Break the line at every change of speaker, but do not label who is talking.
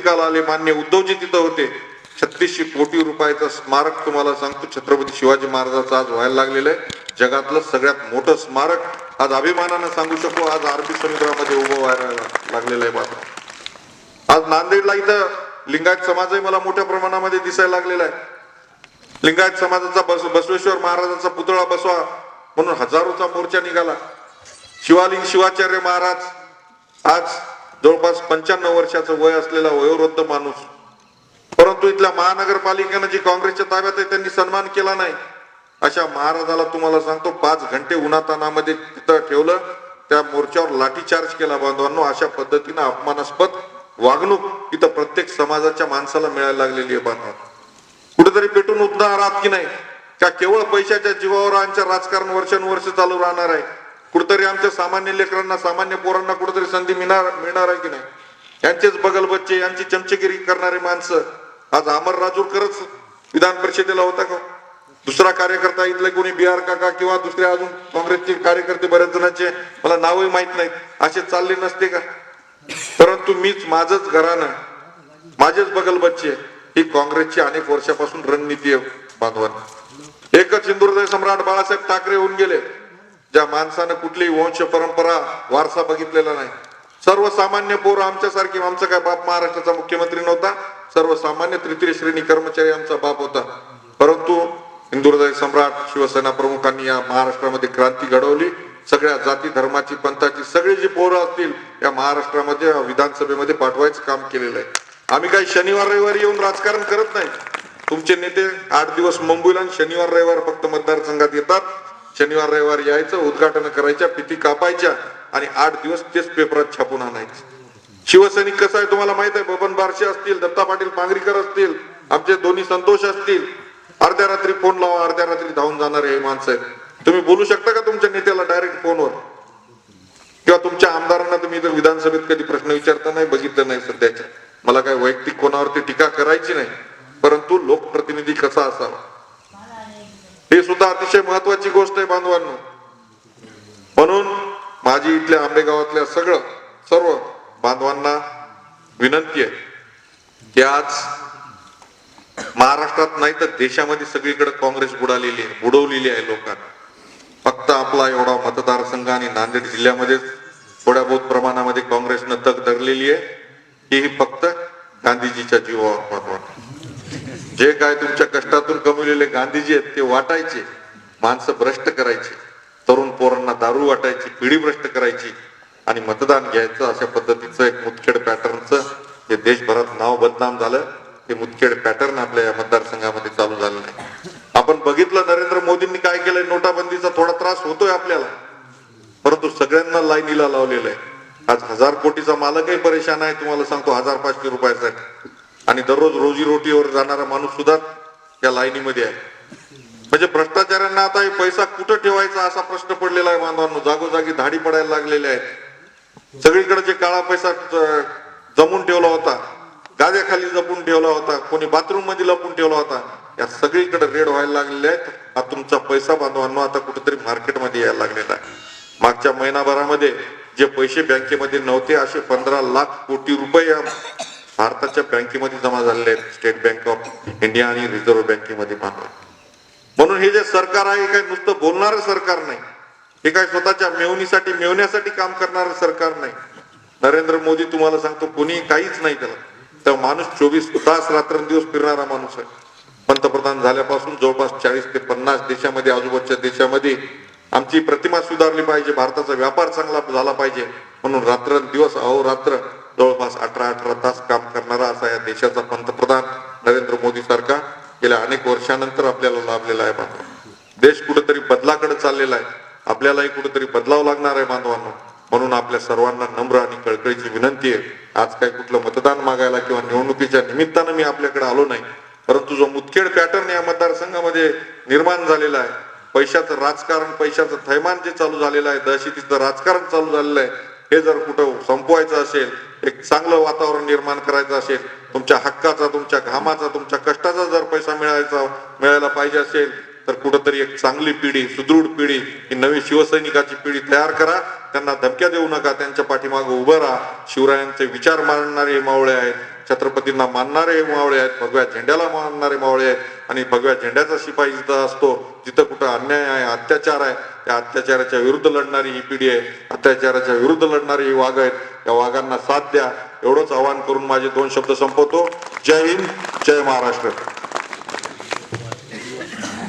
काल आले मान्य उद्धवजी तिथं होते. छत्तीसशे कोटी रुपयाचं स्मारक तुम्हाला सांगतो. छत्रपती शिवाजी महाराजाचं आज व्हायला लागलेलं आहे. जगातलं सगळ्यात मोठं स्मारक आज अभिमानानं सांगू शकतो आज अरबी समुद्रामध्ये उभं व्हायला लागलेलं आहे बाबा. आज नांदेडला इथं लिंगायत समाजही मला मोठ्या प्रमाणामध्ये दिसायला लागलेला आहे. लिंगायत समाजाचा बस बसवेश्वर महाराजांचा पुतळा बसवा म्हणून हजारोचा मोर्चा निघाला. शिवालिंग शिवाचार्य महाराज आज जवळपास पंच्याण्णव वर्षाचं वय असलेला वयोवृद्ध माणूस. परंतु इथल्या महानगरपालिकेनं जी काँग्रेसच्या ताब्यात आहे त्यांनी सन्मान केला नाही. अशा महाराजाला तुम्हाला सांगतो पाच घंटे उन्हातानामध्ये तिथं ठेवलं त्या मोर्चावर लाठीचार्ज केला बांधवांनो. अशा पद्धतीनं अपमानास्पद वागणूक इथं प्रत्येक समाजाच्या माणसाला मिळायला लागलेली आहे बांधवा कुठेतरी पेटून उद्धार आहात की नाही? का केवळ पैशाच्या जीवावर आमच्या राजकारण वर्षानुवर्ष चालू राहणार आहे? कुठंतरी आमच्या सामान्य लेकरांना सामान्य पोरांना कुठंतरी संधी मिळणार मिळणार आहे की नाही? यांचेच बगल बच्चे यांची चमचेगिरी करणारी माणसं. आज अमर राजूरकरच विधान परिषदेला होता का? दुसरा कार्यकर्ता इथले कोणी बिहार काका किंवा दुसरे अजून काँग्रेसचे कार्यकर्ते बऱ्याच जणांचे मला नावही माहीत नाहीत. असे चालले नसते का? परंतु मीच माझच घरानं माझेच बगल बच्चे ही काँग्रेसची अनेक वर्षापासून रणनीती आहे बांधवांना. एकच हिंदुहृदय सम्राट बाळासाहेब ठाकरे होऊन गेले. ज्या माणसानं कुठलीही वंश परंपरा वारसा बघितलेला नाही. सर्वसामान्य पोर आमच्यासारखी आमचा काय बाप महाराष्ट्राचा मुख्यमंत्री नव्हता. सर्वसामान्य तृतीय श्रेणी कर्मचारी आमचा बाप होता. परंतु हिंदुहृदय सम्राट शिवसेना प्रमुखांनी या महाराष्ट्रामध्ये क्रांती घडवली. सगळ्या जाती धर्माची पंथाची सगळी जी पोरं असतील या महाराष्ट्रामध्ये विधानसभेमध्ये पाठवायचं काम केलेलं आहे. आम्ही काही शनिवार रविवारी येऊन राजकारण करत नाही. तुमचे नेते आठ दिवस मुंबईला आणि शनिवार रविवार फक्त मतदारसंघात येतात. शनिवार रविवार यायचं उद्घाटन करायच्या पिती कापायच्या आणि आठ दिवस तेच पेपरात छापून आणायचे. शिवसैनिक कसं आहे तुम्हाला माहीत आहे? बबन बारशे असतील दत्ता पाटील पांगरीकर असतील आमचे दोन्ही संतोष असतील. अर्ध्या रात्री फोन लावा अर्ध्या रात्री धावून जाणारे हे माणसं तुम्ही बोलू शकता का तुमच्या नेत्याला डायरेक्ट फोनवर? किंवा तुमच्या आमदारांना तुम्ही तर विधानसभेत कधी प्रश्न विचारता नाही बघितलं नाही सध्याच्या? मला काय वैयक्तिक कोणावरती टीका करायची नाही. परंतु लोकप्रतिनिधी कसा असावा? हे सुद्धा अतिशय महत्वाची गोष्ट आहे बांधवांनो. म्हणून माझी इथल्या आंबेगावातल्या सगळं सर्व बांधवांना विनंती आहे की आज महाराष्ट्रात नाही तर देशामध्ये सगळीकडे काँग्रेस बुडालेली आहे बुडवलेली आहे लोकांना. फक्त आपला एवढा मतदारसंघ आणि नांदेड जिल्ह्यामध्येच थोड्या बहुत प्रमाणामध्ये काँग्रेसनं तग धरलेली आहे ही फक्त गांधीजीच्या जीवावर महत्वाची जे काय तुमच्या कष्टातून कमवलेले गांधीजी आहेत ते वाटायचे. माणसं भ्रष्ट करायची. तरुण पोरांना दारू वाटायची पिढी भ्रष्ट करायची. आणि मतदान घ्यायचं अशा पद्धतीचं एक मुतखेड पॅटर्नचं जे देशभरात नाव बदनाम झालं. ते मुतखेड पॅटर्न आपल्या या मतदारसंघामध्ये चालू झालं नाही. आपण बघितलं नरेंद्र मोदींनी काय केलंय? नोटाबंदीचा थोडा त्रास होतोय आपल्याला. परंतु सगळ्यांना लाईनीला लावलेलं आहे. आज हजार कोटीचा मालकही परेशान आहे. तुम्हाला सांगतो हजार पाचशे रुपयासाठी. आणि दररोज रोजी रोटीवर जाणारा माणूस सुद्धा या लाईनीमध्ये आहे. म्हणजे भ्रष्टाचाऱ्यांना आता हे पैसा कुठं ठेवायचा असा प्रश्न पडलेला आहे बांधवांनो. जागोजागी धाडी पडायला लागलेले आहेत. सगळीकडे जे काळा पैसा जमून ठेवला होता गाद्याखाली जपून ठेवला होता कोणी बाथरूममध्ये लपून ठेवला होता या सगळीकडे रेड व्हायला लागलेले आहेत. हा तुमचा पैसा बांधवांनो आता कुठेतरी मार्केटमध्ये यायला लागलेला आहे. मागच्या महिनाभरामध्ये जे पैसे बँकेमध्ये नव्हते असे पंधरा लाख कोटी रुपये भारताच्या बँकेमध्ये जमा झालेले आहेत. स्टेट बँक ऑफ इंडिया आणि रिझर्व्ह बँकेमध्ये बांधवा म्हणून हे जे सरकार आहे हे काही नुसतं बोलणारं सरकार नाही. हे काय स्वतःच्या मेवणीसाठी मेवण्यासाठी काम करणारं सरकार नाही. नरेंद्र मोदी तुम्हाला सांगतो कोणी काहीच नाही त्याला. तर माणूस चोवीस तास रात्रंदिवस फिरणारा माणूस आहे. पंतप्रधान झाल्यापासून जवळपास चाळीस ते पन्नास देशामध्ये आजूबाजूच्या देशामध्ये आमची प्रतिमा सुधारली पाहिजे. भारताचा व्यापार चांगला झाला पाहिजे. म्हणून रात्रंदिवस अहोरात्र जवळपास अठरा अठरा तास काम करणारा असा या देशाचा पंतप्रधान नरेंद्र मोदी सारखा गेल्या अनेक वर्षानंतर आपल्याला लाभलेला आहे बांधव देश कुठेतरी बदलाकडे चाललेला आहे. आपल्यालाही कुठेतरी बदलाव लागणार आहे बांधवांना. म्हणून आपल्या सर्वांना नम्र आणि कळकळीची विनंती आहे. आज काय कुठलं मतदान मागायला किंवा निवडणुकीच्या निमित्तानं मी आपल्याकडे आलो नाही. परंतु जो मुतखेड पॅटर्न या मतदारसंघामध्ये निर्माण झालेला आहे पैशाचं राजकारण पैशाचं थैमान जे चालू झालेलं आहे दहशतीचं राजकारण चालू झालेलं आहे हे जर कुठं संपवायचं असेल एक चांगलं वातावरण निर्माण करायचं असेल तुमच्या हक्काचा तुमच्या घामाचा तुमच्या कष्टाचा जर पैसा मिळायचा मिळायला पाहिजे असेल तर कुठंतरी एक चांगली पिढी सुदृढ पिढी ही नवी शिवसैनिकाची पिढी तयार करा. त्यांना धमक्या देऊ नका त्यांच्या पाठीमागे उभं राहा. शिवरायांचे विचार मांडणारे मावळे आहेत. छत्रपतींना मानणारे हे मावळे आहेत भगव्या झेंड्याला मानणारे मावळे आहेत आणि भगव्या झेंड्याचा शिपाई जिथं असतो जिथं कुठं अन्याय आहे अत्याचार आहे त्या अत्याचाराच्या विरुद्ध लढणारी ही पिढी आहे. अत्याचाराच्या विरुद्ध लढणारी ही वाघ आहेत. या वाघांना साथ द्या. एवढंच आवाहन करून माझे दोन शब्द संपवतो. जय हिंद जय महाराष्ट्र.